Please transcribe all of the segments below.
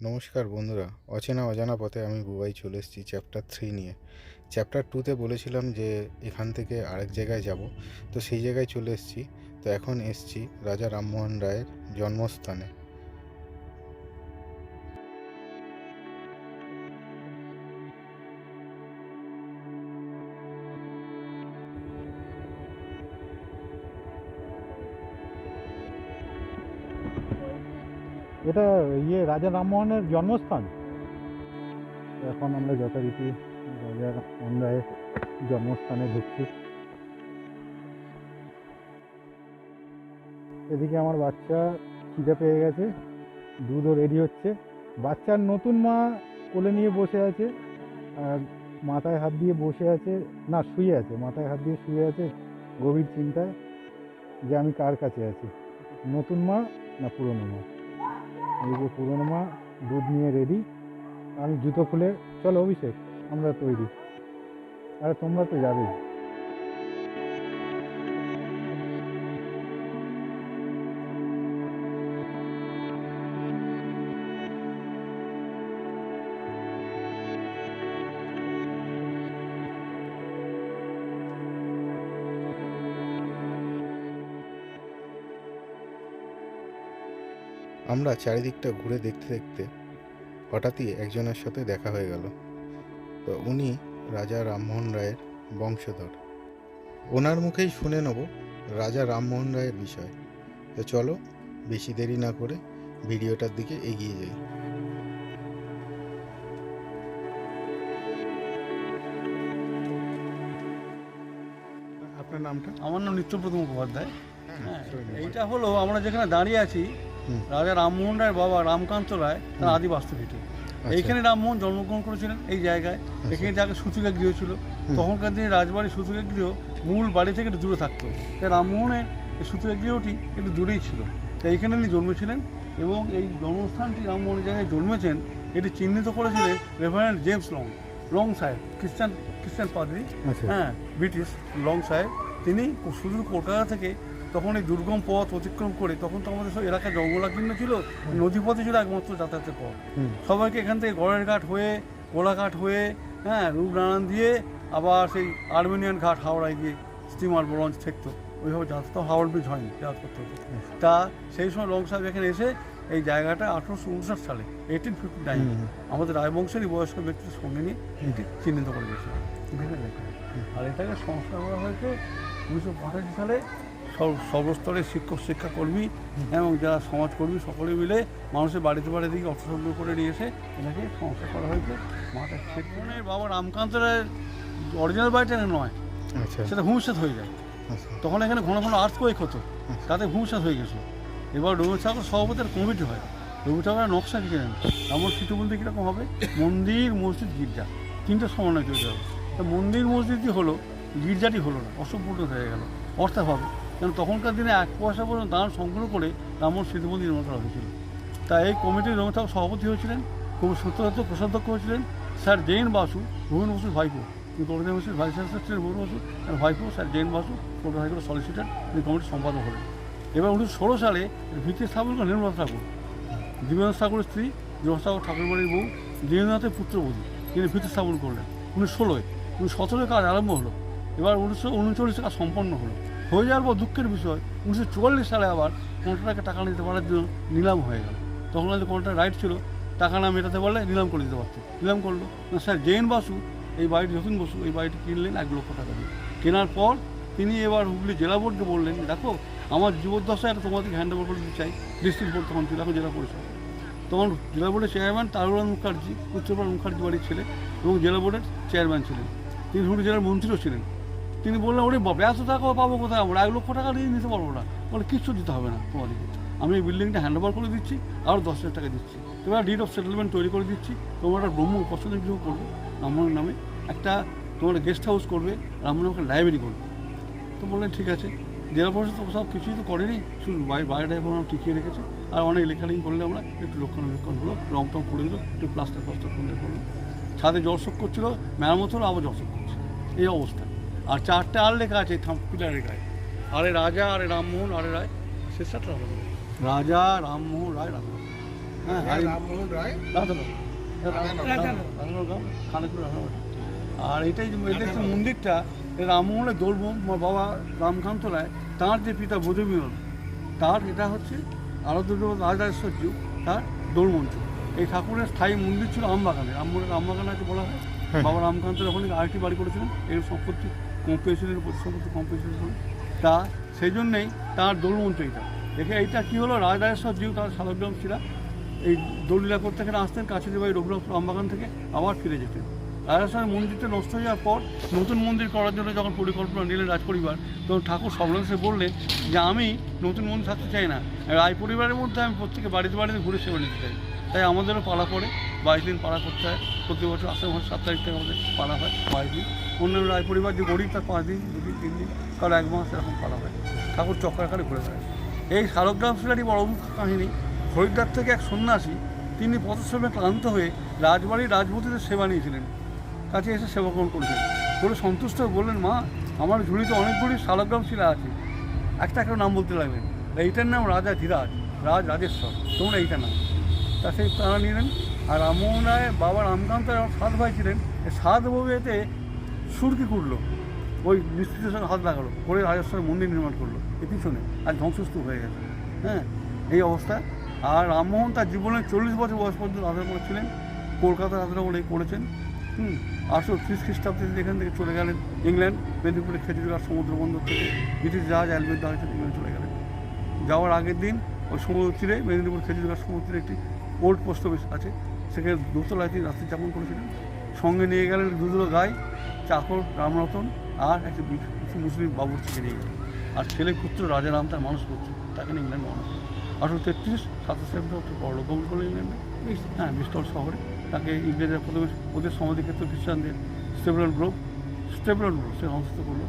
নমস্কার বন্ধুরা, অচেনা অজানা পথে আমি বুবাই চলে এসেছি চ্যাপ্টার থ্রি নিয়ে। চ্যাপ্টার টুতে বলেছিলাম যে এখান থেকে আরেক জায়গায় যাব, তো সেই জায়গায় চলে এসেছি। তো এখন এসছি রাজা রামমোহন রায়ের জন্মস্থানে। এটা ইয়ে রাজা রামমোহনের জন্মস্থান। এখন আমরা যথারীতি রাজা রামমোহন রায়ের জন্মস্থানে ঢুকছি। এদিকে আমার বাচ্চা খিদে পেয়ে গেছে দুধও রেডি হচ্ছে। বাচ্চার নতুন মা কোলে নিয়ে বসে আছে, আর মাথায় হাত দিয়ে বসে আছে, না, শুয়ে আছে, মাথায় হাত দিয়ে শুয়ে আছে, গভীর চিন্তায় যে আমি কার কাছে আছি, নতুন মা না পুরনো মা? এই যে পুরনো মা, দুধ নিয়ে রেডি আমি জুতো খুলে, চলো অভিষেক, আমরা তৈরি। আরে, তোমরা তো যাবেই। আমরা চারিদিকটা ঘুরে দেখতে দেখতে হঠাৎই একজনের সাথে দেখা হয়ে গেল। তো উনি রাজা রামমোহন রায়ের বংশধর। ওনার মুখেই শুনে নেব রাজা রামমোহন রায়ের বিষয়। তো চলো বেশি দেরি না করে ভিডিওটার দিকে এগিয়ে যাই। আপনার নামটা? আমার নাম নিত্যপ্রত মুখোপাধ্যায়। হ্যাঁ, sorry, এইটা হলো আমরা যেখানে দাঁড়িয়ে আছি। রাজা রামমোহন রায়ের বাবা রামকান্ত রায় তার আদি বাস্তুভিটে আচ্ছা, এইখানে রামমোহন জন্মগ্রহণ করেছিলেন এই জায়গায়। এখানে যাকে সুতিকা গৃহ ছিল। তখনকার দিনে রাজবাড়ির সুতিকা গৃহ মূল বাড়ি থেকে একটু দূরে থাকতো। তাই রামমোহনের সুতিকা গৃহটি একটু দূরেই ছিল। তাই এইখানে তিনি জন্মেছিলেন এবং এই জন্মস্থানটি রামমোহনের জায়গায় জন্মেছেন এটি চিহ্নিত করেছিলেন রেভারেন্ট জেমস লং লং সাহেব খ্রিস্টান খ্রিস্টান পাদ্রী আচ্ছা। হ্যাঁ ব্রিটিশ লং সাহেব তিনি শুধু কলকাতা থেকে তখন এই দুর্গম পথ অতিক্রম করে তখন তো আমাদের সব এলাকা জঙ্গলাকীর্ণ ছিল নদীপথে ছিল একমাত্র যাতায়াতের পথ। সবাইকে এখান থেকে গড়ের ঘাট হয়ে কোলাঘাট হয়ে হ্যাঁ রূপ রূপনারায়ণ দিয়ে আবার সেই আর্মেনিয়ান ঘাট হাওড়ায় গিয়ে স্টিমার লঞ্চ থাকতো ওইভাবে যাতায়াত হাওড় ব্রিজ হয়নি যাতায়াত করতে হতো। তা সেই সময় লং সাহেব এখানে এসে এই জায়গাটা আঠারোশো উনষাট সালে এইটিন ফিফটি নাইন। আমাদের রায়বংশেরই বয়স্ক ব্যক্তির সঙ্গে নিয়ে এটি চিহ্নিত করে লেখা। আর এটাকে সংস্কার করা হয়েছে উনিশশো পঁচাশি সালে সব- সর্বস্তরের শিক্ষক শিক্ষাকর্মী এবং যারা সমাজকর্মী সকলে মিলে মানুষের বাড়িতে বাড়িতে গিয়ে অর্থ সংগ্রহ করে নিয়ে এসে এটাকে সংস্কার করা হয়েছে। মাটা সেখানের বাবা রামকান্ত রায়ের অরিজিনাল বাড়িটা নয়। আচ্ছা। সেটা ভূমিষ্যৎ হয়ে যায়। আচ্ছা। তখন এখানে ঘন ঘন আর্থকোয়েক হতো। তাতে ভূমিষ্যৎ হয়ে গেছিল। এবার রবীন্দ্র ঠাকুর সভাপতির কমিটি হয়। রবীন্দ্র ঠাকুরের নকশা লিখে নেন আমার কিছু বলতে কীরকম হবে? মন্দির, মসজিদ, গির্জা। তিনটে সমন্বয় চলতে হবে। তা মন্দির মসজিদই হলো, গির্জাটি হলো না, অসম্পূর্ণ হয়ে গেল। অর্থাভাবে কারণ তখনকার দিনে এক পয়সা পর্যন্ত দান সংগ্রহ করে রামন স্মৃতি মন্দির নির্মাণ করা হয়েছিল। তা এই কমিটির রবীন্দ্র ঠাকুর সভাপতি হয়েছিলেন, খুব সত্যদত্ত কোষাধ্যক্ষ হয়েছিলেন, স্যার জৈন বাসু ভুবন বসুর ভাইপো। তিনি কলকাতা ইউনিভার্সিটির ভাইস চ্যান্সেলর ছিলেন বসু ভাইপো sir Jain Basu, Kolkata high court solicitor তিনি কমিটির সম্পাদক হলেন। এবার উনিশশো ষোলো সালে ভিত্তি স্থাপন করেন নির্মলা ঠাকুর। জীবনাথ ঠাকুরের স্ত্রী জীবনাথ ঠাকুর ঠাকুরবাড়ির বউ জীবনাথের পুত্রবধূ, তিনি ভিত্তি স্থাপন করলেন উনিশশো ষোলোয়। উনিশশো সতেরোয় কাজ আরম্ভ হলো। এবার উনিশশো উনচল্লিশে কাজ সম্পন্ন হলো। হয়ে যাওয়ার পর দুঃখের বিষয়, উনিশশো চুয়াল্লিশ সালে আবার কন্ট্রাক্টকে টাকা নিতে পারার জন্য নিলাম হয়ে গেল। তখন হয়তো কন্ট্রাক্ট রাইট ছিল, টাকা না মেটাতে পারলে নিলাম করে দিতে পারতো। নিলাম করল। না, স্যার জৈন বাসু, এই বাড়িটি যতীন বসু, এই বাড়িটি কিনলেন এক লক্ষ টাকা দিয়ে। কেনার পর তিনি এবার হুগলি জেলা বোর্ডকে বললেন, দেখো আমার জীবদ্দশা একটা তোমাদেরকে হ্যান্ড ওভার করে দিতে চাই। ডিস্ট্রিক্ট বোর্ড তখন ছিল এখন জেলা পরিষদ। তখন জেলা বোর্ডের চেয়ারম্যান তারুরাম মুখার্জি উত্তরপাড়া মুখার্জি বাড়ির ছেলে এবং জেলা বোর্ডের চেয়ারম্যান ছিলেন। তিনি হুগলি জেলার মন্ত্রীও ছিলেন। তিনি বললেন, ওরে বাবা, এত টাকা পাবো কোথায় আমরা? এক লক্ষ টাকা দিয়ে নিতে পারব না। বলে, কিচ্ছু দিতে হবে না তোমাদেরকে। আমি এই বিল্ডিংটা হ্যান্ড ওভার করে দিচ্ছি আরও দশ হাজার টাকা দিচ্ছি। তোমরা ডিড অফ সেটেলমেন্ট তৈরি করে দিচ্ছি। তোমরা একটা ব্রহ্ম উপাসনা গৃহ করবে রামমোহনের নামে। একটা তোমরা গেস্ট হাউস করবে রামমোহন একটা লাইব্রেরি করবে। তো বললেন, ঠিক আছে। জেলা পরিষদ তো সব কিছুই তো করেনি। শুধু বাইরেটা এখন টিকিয়ে রেখেছে। আর অনেক লেখালেখি করলে আমরা একটু রক্ষণাবেক্ষণ হলো রং টং করে দিল একটু প্লাস্টার প্লাস্টার করে করল ছাদে জলসক করছিল মেরামত হলো আবার জলসক করছে। এই অবস্থা। আর চারটে আর লেখা আছে থাম পিলারের গায়ে। আরে রাজা আরে রামমোহন আরে রায়। শেষটা হবে। রাজা রামমোহন রায় রামমোহন হ্যাঁ হ্যাঁ, রামমোহন রায়। খানাকুল রাধানো আর এটাই মন্দিরটা এই রামমোহনের দোল আমার বাবা রামকান্ত রায় তাঁর যে পিতা বোধমিহন তার এটা হচ্ছে আরাধ্য রাজরাজেশ্বর্য তার দোলমঞ্চ এই ঠাকুরের স্থায়ী মন্দির ছিল আমবাগানে রামমোহনের আমবাগান আছে বলা হয়। হ্যাঁ। বাবা রামকান্ত যখন আরেকটি বাড়ি করেছিলেন এর সম্পত্তি কম পেয়েছিলেন সম্পত্তি কম পেয়েছিলেন তা সেই জন্যেই তার দোলমঞ্চ এটা। দেখে এইটা কী হলো? রাজরাজেশ্বর জিউ তার শালগ্রাম ছিলা এই দলিলা করতে এখানে আসতেন কাছে বাড়ি রঘুনাথ আমবাগান থেকে আবার ফিরে যেতেন। রাজস্থানের মন্দিরটা নষ্ট হয়ে যাওয়ার পর নতুন মন্দির করার জন্য যখন পরিকল্পনা নিলেন রাজ পরিবার তখন ঠাকুর সবলাংশে বললেন যে, আমি নতুন মন্দির থাকতে চাই না। রায় পরিবারের মধ্যে আমি প্রত্যেকে বাড়িতে বাড়িতে ঘুরে সেবা নিতে চাই। তাই আমাদেরও পালা পড়ে। বাইশ দিন পালা করতে হয়। প্রতি বছর আষাঢ় মাস সাত তারিখ থেকে আমাদের পালা হয় বাইশ দিন। অন্যান্য রায় পরিবার যে গরিব, তার পাঁচ দিন, দু দিন, তিন দিন কারও এক মাস এরকম পালা হয়। ঠাকুর চক্রাকারে ঘুরে বেড়ায়। এই শালগ্রাম শিলারই বড় কাহিনী, হরিদ্বার থেকে এক সন্ন্যাসী, তিনি পথশ্রমে ক্লান্ত হয়ে রাজবাড়ির রাজবতীদের সেবা নিয়েছিলেন। কাছে এসে সেবা গ্রহণ করেছেন করে সন্তুষ্ট হয়ে বললেন, মা, আমার ঝুড়িতে অনেকগুলি শালগ্রাম শিলা আছে। একটা একটা নাম বলতে লাগলেন। এইটার নাম রাজা ধীরাজ, রাজ রাজেশ্বর। তোমরা এইটা নাম তা সেই তারা নিলেন আর রামমোহন রায় বাবা রামকান্ত আমার সাত ভাই ছিলেন। সাত বউয়েতে সুরকি করল ওই মিস্ত্রির সঙ্গে হাত লাগালো, করে রাজেশ্বরের মন্দির নির্মাণ করল। এ পিছনে আর ধ্বংসস্তূপ হয়ে গেছে। হ্যাঁ এই অবস্থা। আর রামমোহন তার জীবনে চল্লিশ বছর বয়স পর্যন্ত রাধারমণ ছিলেন। কলকাতার রাধারমণ এই করেছেন। হুম আটশো ত্রিশ খ্রিস্টাব্দে তিনি এখান থেকে চলে গেলেন ইংল্যান্ড, মেদিনীপুরে খেজুরগাঁ সমুদ্র বন্দর থেকে ব্রিটিশ জাহাজ অ্যালবেদ হয়েছে ইংল্যান্ড চলে গেলেন। যাওয়ার আগের দিন ওই সমুদ্র তীরে, মেদিনীপুর খেজুরগাঁ সমুদ্র তীরে একটি ওল্ড পোস্ট অফিস আছে। সেখানে দোতলায় তিনি রাত্রি যাপন করেছিলেন। সঙ্গে নিয়ে গেলেন দুধুলো গাই, চাকর রামরতন আর একটা মুসলিম বাবুর্চিকে নিয়ে গেলেন। আর ছেলে পুত্র রাজা রাম তার মানুষ করছে তাকে নিয়ে ইংল্যান্ড মানুষ আঠারো তেত্রিশ, সাতাশ সেপ্টেম্বর বড় কবল করল ইংল্যান্ডে। হ্যাঁ বিস্তর শহরে। তাকে ইংরেজরা প্রথমে ওদের সমাধি ক্ষেত্র খ্রিস্টানদের স্টেবলন গ্রুপ স্টেবলন গ্রুপ সে সংস্থা করল।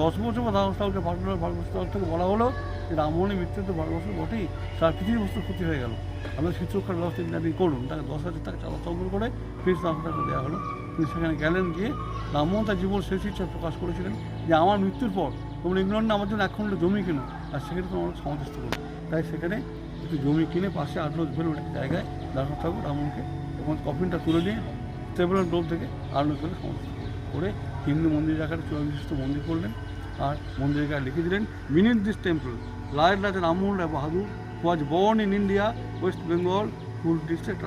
দশ বছর বা ভারত ভারতবর্ষ তরফ থেকে বলা হলো যে রামমোহনের মৃত্যু তো ভারতবর্ষ বটেই তার পৃথিবীর বস্তু ক্ষতি হয়ে গেল। আমাদের শীতরক্ষার ব্যবস্থা ইত্যাদি করুন, তাকে দশ হাজার টাকা চাঁদা তহবিল করে ফিস তাকে দেওয়া হলো। তিনি সেখানে গেলেন, গিয়ে রামমোহন তার জীবন শেষ ইচ্ছা প্রকাশ করেছিলেন যে আমার মৃত্যুর পর তোমরা ইংল্যান্ডে আমার জন্য খণ্ড জমি কেনো আর সেখানে তোমার সমাধিস্থ করো। তাই সেখানে একটু জমি কিনে পাশে আট রোজ একটা জায়গায় দাঁড়ানো ঠাকুর রামমোহনকে। এবং কফিনটা তুলে দিয়ে স্টেবলন গ্রোভ থেকে আর্মি করে করে হিন্দু মন্দির আকারে বিশিষ্ট মন্দির করলেন আর মন্দিরের গায়ে লিখে দিলেন বিনিট this temple লায়ের Raja Rammohan Roy Bahadur was born in India west Bengal full district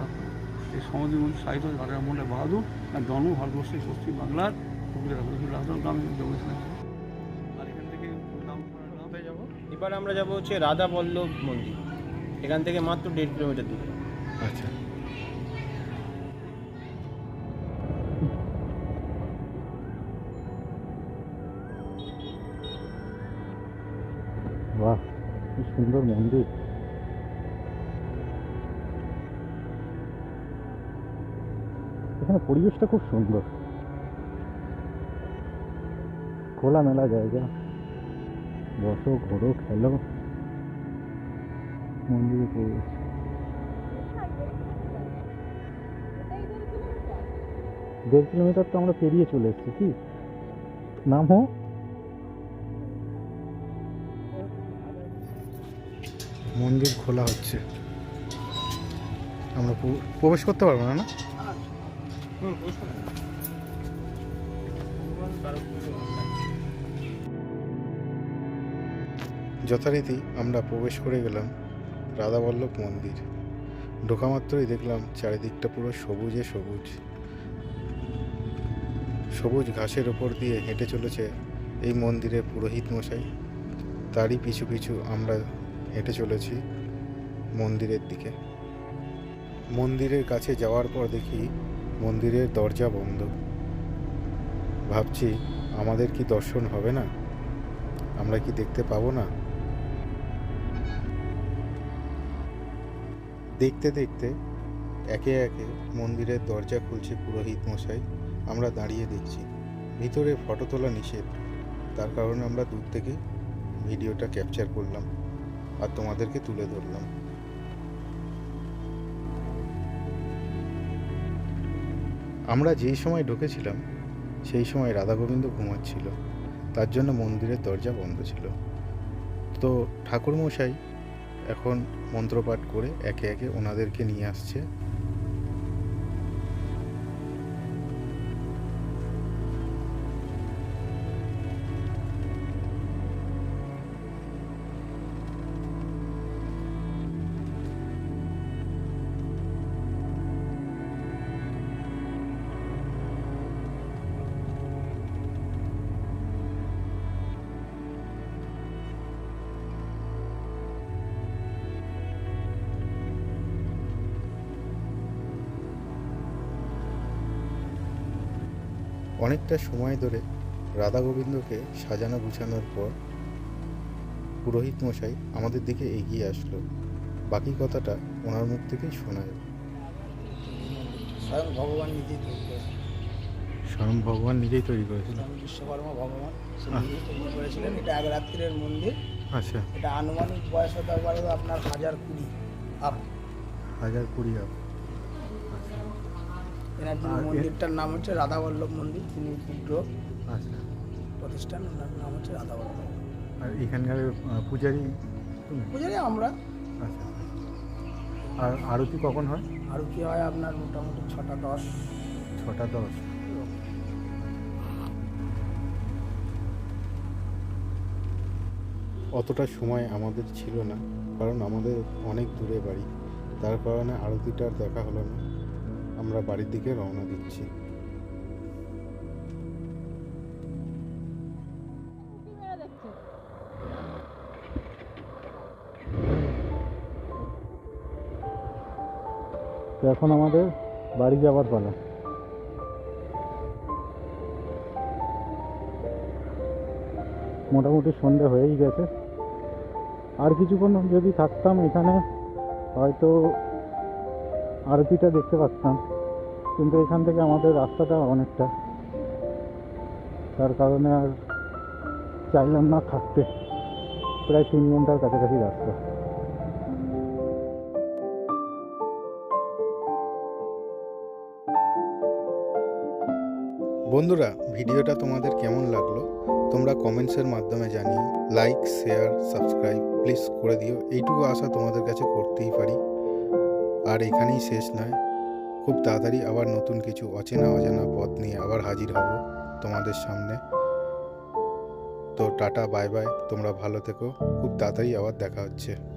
এই সমাধি মন্দির সাহিত্য রাজা রামমোহন রায় বাহাদুর আর জন্ম ভারতবর্ষের পশ্চিম বাংলার গ্রামে জন্মেছিলেন আর এখান থেকে নাম যাব। এবার আমরা যাব হচ্ছে রাধা বল্লভ মন্দির। এখান থেকে মাত্র দেড় কিলোমিটার দূরে। আচ্ছা। সুন্দর মন্দির। এখানে পরিবেশটা খুব সুন্দর। খোলামেলা জায়গা। বসো, ঘোরো, খেলো। মন্দিরে পরিবেশ। দেড় কিলোমিটার তো আমরা পেরিয়ে চলে এসেছি, কি? নাম। মন্দির খোলা হচ্ছে। আমরা প্রবেশ করতে পারব না না? যথারীতি আমরা প্রবেশ করে গেলাম রাধাবল্লভ মন্দির। ঢোকামাত্রই দেখলাম চারিদিকটা পুরো সবুজে সবুজ। সবুজ ঘাসের ওপর দিয়ে হেঁটে চলেছে এই মন্দিরের পুরোহিত মশাই। তারই পিছু পিছু আমরা হেঁটে চলেছি মন্দিরের দিকে। মন্দিরের কাছে যাওয়ার পর দেখি মন্দিরের দরজা বন্ধ। ভাবছি, আমাদের কি দর্শন হবে না? আমরা কি দেখতে পাবো না? দেখতে দেখতে একে একে মন্দিরের দরজা খুলছে পুরোহিত মশাই। আমরা দাঁড়িয়ে দেখছি। ভিতরে ফটো তোলা নিষেধ। তার কারণে আমরা দূর থেকে ভিডিওটা ক্যাপচার করলাম। আর তোমাদেরকে তুলে ধরলাম। আমরা যেই সময় ঢুকেছিলাম, সেই সময় রাধা গোবিন্দ ঘুমাচ্ছিল। তার জন্য মন্দিরের দরজা বন্ধ ছিল। তো ঠাকুরমশাই এখন মন্ত্রপাঠ করে একে একে ওনাদেরকে নিয়ে আসছে। অনেকটা সময় ধরে রাধা গোবিন্দকে সাজানো গুছানোর পর পুরোহিত মশাই আমাদের দিকে এগিয়ে আসলো। বাকি কথাটা ওনার মুখ থেকেই শোনা স্বয়ং ভগবান নিজেই তৈরি করেছিলেন স্বয়ং ভগবান নিজেই তৈরি করেছিল স্বয়ং বিশ্বকর্মা ভগবান তৈরি করেছিলেন। এটা এক রাত্রির মন্দির। আচ্ছা। এটা আনুমানিক বয়স হতে পারে আপনার হাজার কুড়ি আপ। হাজার কুড়ি আপ। আচ্ছা। এনার যিনি মন্দিরটার নাম হচ্ছে রাধাবল্লভ মন্দির তিনি ক্ষুদ্র আচ্ছা। প্রতিষ্ঠান ওনার নাম হচ্ছে রাধাবল্লভ। আর এখানকার পূজারি পূজারি আমরা। আচ্ছা। আর আরতি কখন হয়? আরতি হয় আপনার মোটামুটি ছটা দশ। ছটা দশ। অতটা সময় আমাদের ছিল না কারণ আমাদের অনেক দূরে বাড়ি। তার কারণে আরতিটা আর দেখা হলো না। আমরা বাড়ির দিকে রওনা দিচ্ছি। এখন আমাদের বাড়ি যাওয়ার পালা। মোটামুটি সন্ধে হয়েই গেছে। আর কিছুক্ষণ যদি থাকতাম এখানে, হয়তো আরতিটা দেখতে পাচ্তাম, কিন্তু এখান থেকে আমাদের রাস্তাটা অনেকটা। তার কারণে আর চাইলাম না থাকতে। প্রায় তিন ঘণ্টার কাছাকাছি রাস্তা। বন্ধুরা, ভিডিওটা তোমাদের কেমন লাগল? তোমরা কমেন্টসের মাধ্যমে জানিও। লাইক, শেয়ার, সাবস্ক্রাইব প্লিজ করে দিও। এইটুকু আশা তোমাদের কাছে করতেই পারি। আর এখানেই শেষ নয়। খুব তাড়াতাড়ি আবার নতুন কিছু অচেনা অজানা পথ নিয়ে আবার হাজির হব তোমাদের সামনে। তো টাটা, বাই বাই, তোমরা ভালো থেকো। খুব তাড়াতাড়ি আবার দেখা হচ্ছে।